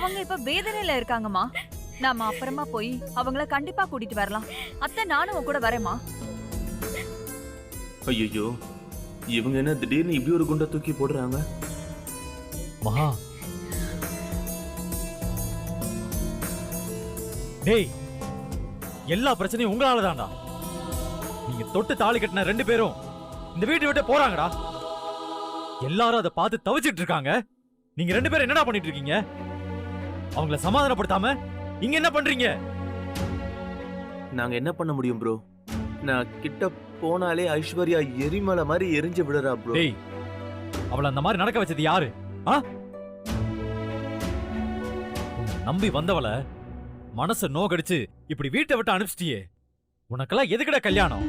அவங்க இப்ப வேதனையில இருக்காங்கம்மா. நாம அப்புறமா போய் அவங்கள கண்டிப்பா கூட்டிட்டு வரலாம். அத்தை நானும் உன் கூட வரேம்மா. ஐயோ இவங்க என்ன திடீர்னு இப்படி ஒரு குண்டை தூக்கி போடுறாங்க? மகா. டேய் எல்லா பிரச்சனையும் உங்களால தான்டா. நீங்க தொட்டு தாலி கட்டின ரெண்டு பேரும் இந்த வீட்டை விட்டு போறாங்கடா. எல்லாரும் அதை பார்த்து தவிச்சிட்டு இருக்காங்க. நீங்க ரெண்டு பேரும் என்னடா பண்ணிட்டு இருக்கீங்க? அவங்கள சமாதானப்படுத்தாம இங்க என்ன பண்றீங்க? நாங்க என்ன பண்ண முடியும் ப்ரோ நான் கிட்ட போனாலே ஐஸ்வர்யா எரிமலை மாதிரி எரிஞ்சு விடுறா ப்ரோ டேய் அவளை அந்த மாதிரி நடக்க வச்சது யாரு? ஆ? நம்பி வந்தவள மனச நோகடிச்சு இப்படி வீட்டை விட்டு அனுப்பிச்சிட்டியே. உனக்கெல்லாம் எதுக்குடா கல்யாணம்?